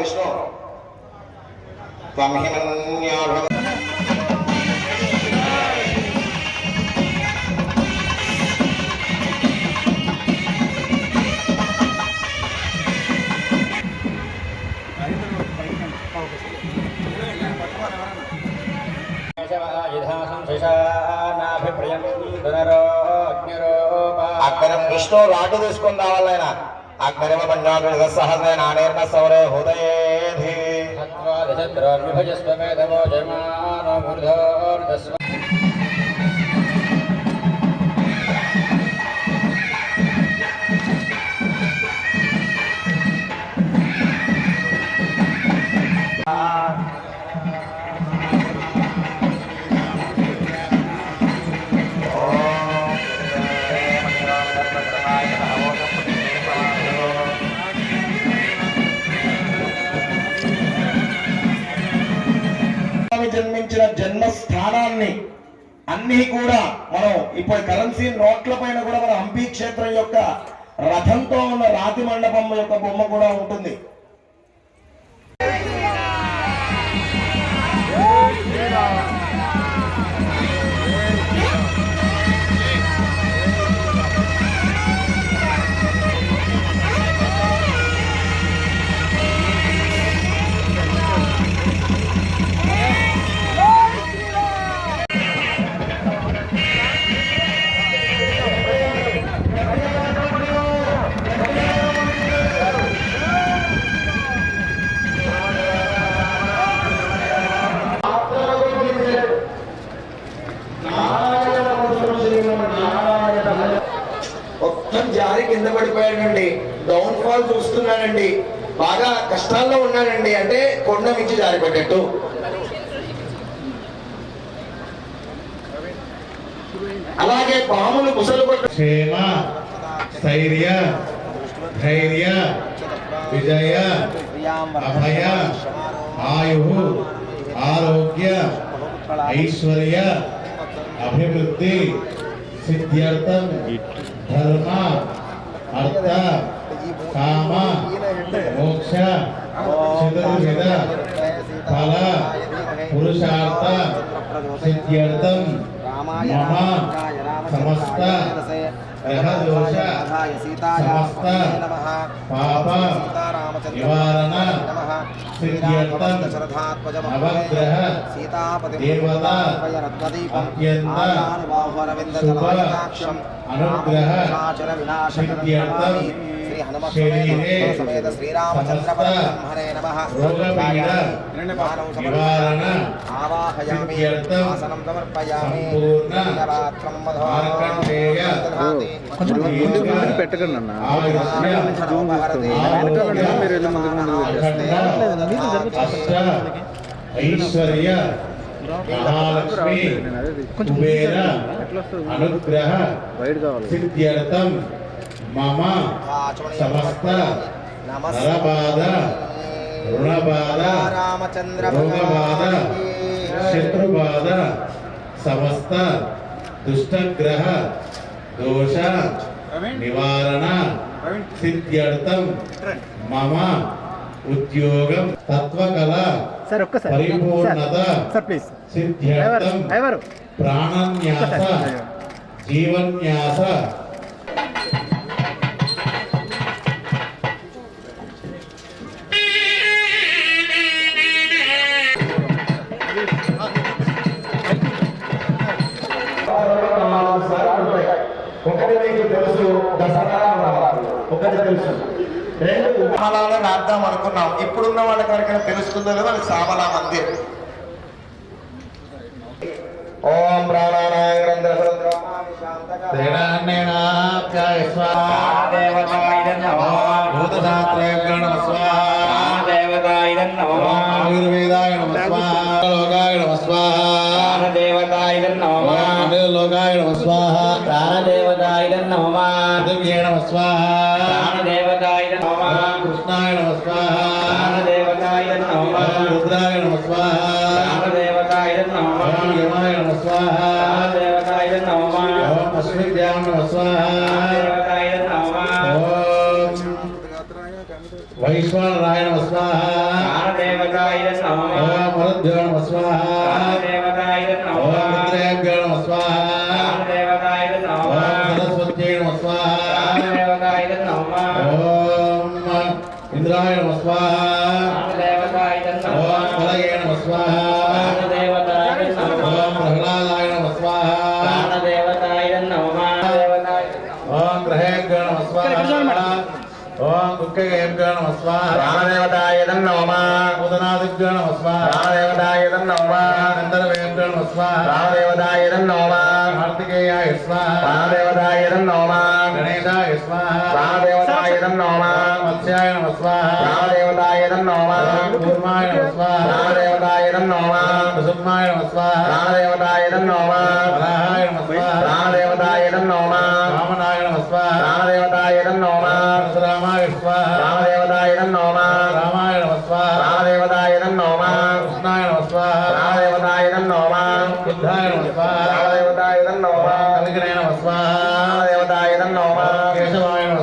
విష్ణు. త్వం హిమన్యో అక్కరం విష్ణు రాటు తీసుకుని రావాలైన అక్కరమ పంచాడు సహజ నానేర్న సౌరే హృదయ స్వామి కరెన్సీ నోట్ల పైన కూడా మన హంపీ క్షేత్రం యొక్క రథంతో ఉన్న రాతి మండపం యొక్క బొమ్మ కూడా ఉంటుంది. మొత్తం జారి కింద పడిపోయాడండి. డౌన్ ఫాల్ చూస్తున్నానండి బాగా కష్టాల్లో ఉన్నానండి అంటే కొండ మించి జారిపడ్డట్టు. అలాగే పాములు ముసలు క్షేమ స్థైర్య ధైర్య విజయ అభయ ఆయు ఆరోగ్య ఐశ్వర్య అభివృద్ధి సిద్ధ్యర్థం. ధర్మ అర్థ కామ మోక్ష చతుర్విధ ఫల పురుషార్థ సిద్ధ్యర్థం మమ సమస్త గ్రహదోష సమస్త పాప నివారణ నవగ్రహ దేవత అత్యంత శుభ అనుగ్రహ సిద్ధ్యర్థం శరీరే సమస్త రోగపీడ నివారణ సిద్ధ్యర్థం సంపూర్ణ మార్కండేయ కొంచెం ముందు ముందు పెట్టకండి అన్న. అష్ట ఐశ్వర్య మహాలక్ష్మి కుబేర అనుగ్రహ సిద్ధ్యర్థం మమ సమస్త నరబాధ రుణబాధ రామచంద్ర రోగబాధ శత్రుబాధ సమస్త దుష్టగ్రహ దోష నివారణ సిద్ధ్యర్థం మమ ఉద్యోగం తత్వకళ పరిపూర్ణత సిద్ధ్యర్థం ప్రాణన్యాస జీవన్యాస తెలుసు రెండు సామలాలో రాద్దాం అనుకున్నాం. ఇప్పుడున్న వాళ్ళకి ఎవరికైనా తెలుస్తుందో లేదో అది సామలా మందిర్. ఓం ప్రాణానాయ భూతశాస్త్రేభ్యో నమ. ఆయుర్వేదాయ నమ. లోకాయ నమ స్వాహ లోకాయ నమ. స్వాహ పృథివ్యే నమ. స్వాహ కృష్ణాయ నమ. స్వాహ రుద్రాయ నమ. స్వాహ యమాయ నమ. స్వాహ ఓం అశ్విద్యాం నమ. స్వాహ ఓం నమ స్వాహ ప్రాణదేవతాయ నమః. ఓం మరుద్భ్యో నమ స్వాహ ఓం గ్రహేభ్యో నమస్వాహ ఓం కుక్కగేభ్యో నమస్వాహ రామదేవతాయ నమ ఉదనాదిభ్యో నమస్వాహ రామదేవతాయ నమ గంధర్వేభ్యో నమస్వాహ రామదేవతాయ నమ కార్తికేయాయ స్వాహ రామదేవతాయ నమ గణేశాయ స్వాహ రామదేవతాయ నమ మత్స్యాయ నమస్వాహ రామదేవతాయ నమ కూర్మాయ నమస్వాహ రామదేవతాయ నమ కుసుమాయ నమస్వాహ రామదేవతాయ నమ వరాహాయ నమస్వాహ రామదేవతాయ నమ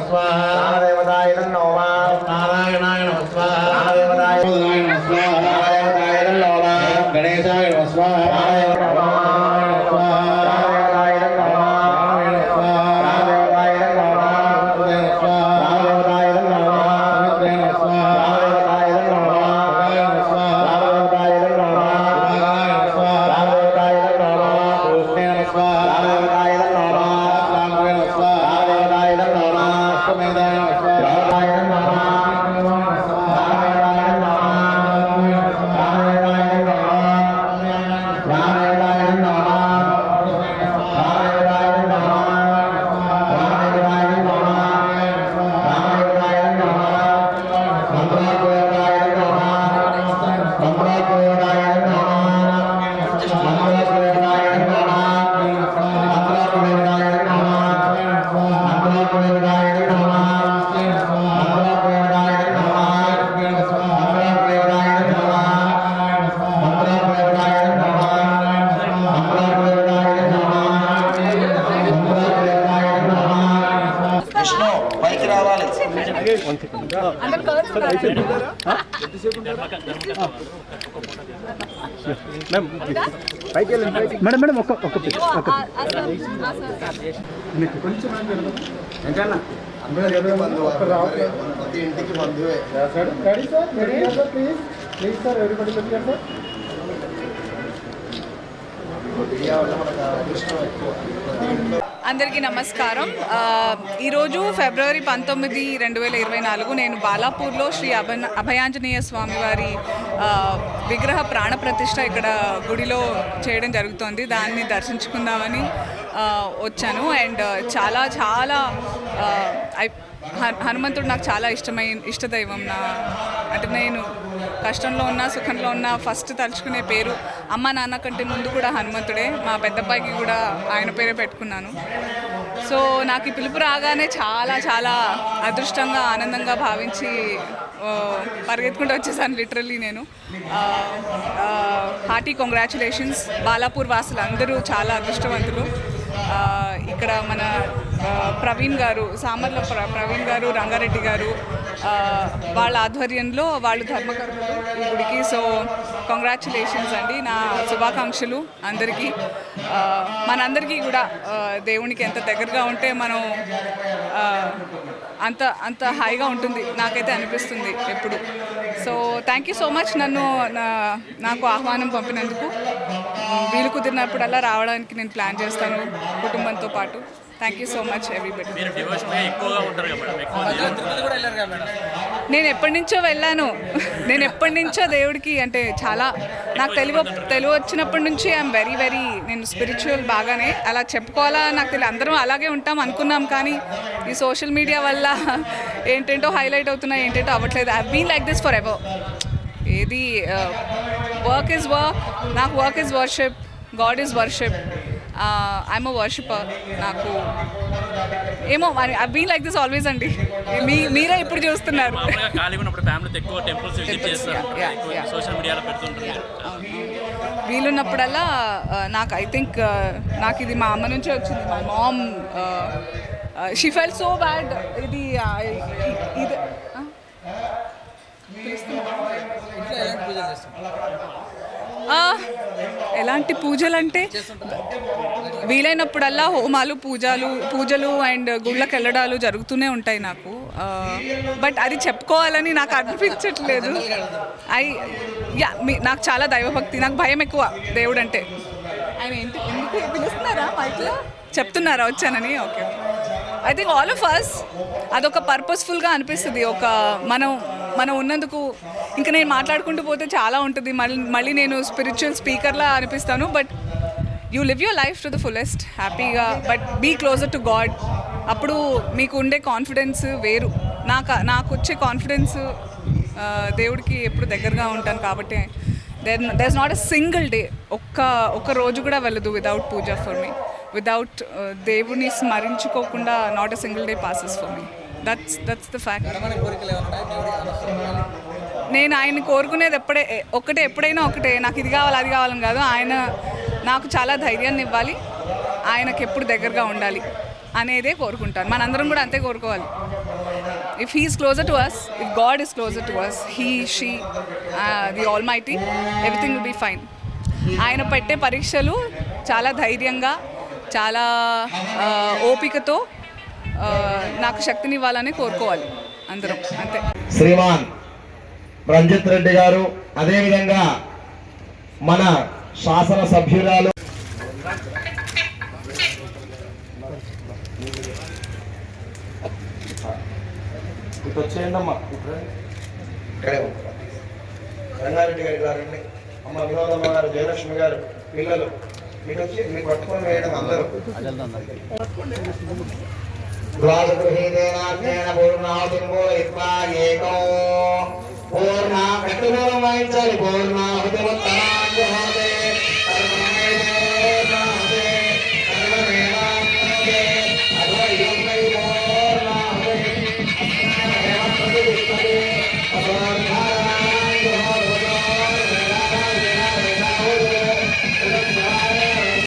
صفا వన్ సెకండ్ పైకి మేడం మేడం ఒక్క ఒక్క ఒక్క మీకు కొంచెం ఎంతన్నా అందరూ ప్రతి సార్. ప్లీజ్ ప్లీజ్ పెట్టారు సార్ ఇండియా వల్ల అందరికీ నమస్కారం. ఈరోజు ఫిబ్రవరి పంతొమ్మిది రెండు వేల ఇరవై నాలుగు నేను బాలాపూర్లో శ్రీ అభ అభయాంజనేయ స్వామి వారి విగ్రహ ప్రాణ ప్రతిష్ట ఇక్కడ గుడిలో చేయడం జరుగుతోంది. దాన్ని దర్శించుకుందామని వచ్చాను. అండ్ చాలా చాలా ఐ- హనుమంతుడు నాకు చాలా ఇష్టమైన ఇష్టదైవం నా అంటే నేను కష్టంలో ఉన్నా సుఖంలో ఉన్నా ఫస్ట్ తలుచుకునే పేరు అమ్మ నాన్న కంటే ముందు కూడా హనుమంతుడే. మా పెద్దబ్బాయికి కూడా ఆయన పేరే పెట్టుకున్నాను. సో నాకు ఈ పిలుపు రాగానే చాలా చాలా అదృష్టంగా ఆనందంగా భావించి పరిగెత్తుకుంటూ వచ్చేసాను లిటరల్లీ నేను. హార్టీ కంగ్రాచులేషన్స్ బాలాపూర్ వాసులు అందరూ చాలా అదృష్టవంతులు. ఇక్కడ మన ప్రవీణ్ గారు సామర్ల ప్ర ప్రవీణ్ గారు రంగారెడ్డి గారు వాళ్ళ ఆధ్వర్యంలో వాళ్ళు ధర్మకర్తలు గుడికి. సో కంగ్రాచులేషన్స్ అండి. నా శుభాకాంక్షలు అందరికీ. మనందరికీ కూడా దేవునికి ఎంత దగ్గరగా ఉంటే మనం అంత అంత హాయిగా ఉంటుంది. నాకైతే అనిపిస్తుంది ఎప్పుడు. So thank you so much నన్ను నా- నాకు ఆహ్వానం పంపినందుకు. వీలు కుదిరినప్పుడల్లా రావడానికి నేను ప్లాన్ చేస్తాను కుటుంబంతో పాటు. Thank you so much everybody మీరు డివోషన్గా ఎక్కువగా ఉంటారు కదా మేడం ఎక్కువ నేను ఎప్పటి నుంచో వెళ్ళాను. నేను ఎప్పటి నుంచో దేవుడికి అంటే చాలా నాకు తెలుగు తెలుగు వచ్చినప్పటి నుంచి ఐఎమ్ వెరీ వెరీ నేను స్పిరిచువల్ బాగానే. అలా చెప్పుకోవాలా నాకు తెలియదు. అందరం అలాగే ఉంటాం అనుకున్నాం కానీ ఈ సోషల్ మీడియా వల్ల ఏంటేంటో హైలైట్ అవుతున్నాయి ఏంటేంటో అవ్వట్లేదు. I been like this for ever ఏది వర్క్ ఇస్ వర్క్ నాకు work is worship God is worship I'm a worshipper నాకు ఏమో బీ లైక్ దిస్ ఆల్వేస్ అండి. మీ మీరే ఇప్పుడు చూస్తున్నారు. వీలున్నప్పుడల్లా నాకు ఐ థింక్ నాకు ఇది మా అమ్మ నుంచే వచ్చింది. మా mom she fell so bad ఇది ఇది ఎలాంటి పూజలు అంటే వీలైనప్పుడల్లా హోమాలు పూజలు పూజలు అండ్ గుళ్ళకి వెళ్ళడాలు జరుగుతూనే ఉంటాయి నాకు. బట్ అది చెప్పుకోవాలని నాకు అనిపించట్లేదు. ఐ యా మీ నాకు చాలా దైవభక్తి నాకు భయం ఎక్కువ దేవుడు అంటే ఆయన ఏంటి ఎందుకు పిలుస్తున్నారా మైక్లో? చెప్తున్నారా వచ్చానని? Okay. I think all of us అదొక పర్పస్ఫుల్గా అనిపిస్తుంది. ఒక మనం మనం ఉన్నందుకు ఇంకా నేను మాట్లాడుకుంటూ పోతే చాలా ఉంటుంది. మళ్ళీ మళ్ళీ నేను స్పిరిచువల్ స్పీకర్లా అనిపిస్తాను. But you live your life to the fullest హ్యాపీగా but be closer to God అప్పుడు మీకు ఉండే కాన్ఫిడెన్స్ వేరు. నాకు నాకు వచ్చే కాన్ఫిడెన్స్ దేవుడికి ఎప్పుడు దగ్గరగా ఉంటాను కాబట్టి. Then there not a single day ఒక్క ఒక్క రోజు కూడా వెళ్ళదు without puja for me without దేవుని స్మరించుకోకుండా not a single day passes for me that's that's the fact నేను ఆయన కోరుకునేది ఎప్పుడే ఒకటే ఎప్పుడైనా ఒకటే నాకు ఇది కావాలి అది కావాలని కాదు. ఆయన నాకు చాలా ధైర్యాన్ని ఇవ్వాలి. ఆయనకి ఎప్పుడు దగ్గరగా ఉండాలి అనేదే కోరుకుంటాను. మనందరం కూడా అంతే కోరుకోవాలి. If he's closer to us if God is closer to us he she the almighty everything will be fine ఆయన పెట్టే పరీక్షలు చాలా ధైర్యంగా చాలా uh, ఓపికతో uh, నాకు శక్తిని ఇవ్వాలని కోరుకోవాలి అందరం. అంతే. శ్రీమాన్ రంజిత్ రెడ్డి గారు అదేవిధంగా మన శాసన సభ్యురాలు ఇటు వచ్చేయండి అమ్మా ఇక్కడే రంగారెడ్డి గారి గారండి అమ్మ వినోదమ్మ గారు జయలక్ష్మి గారు పిల్లలు. మీకు వచ్చి మీకు పట్టుకొని వేయడం అందరూ. ద్వాదగృహీతేనాజ్ఞేన పూర్ణాదింబో పూరయిత్వా പൂർണ്ണ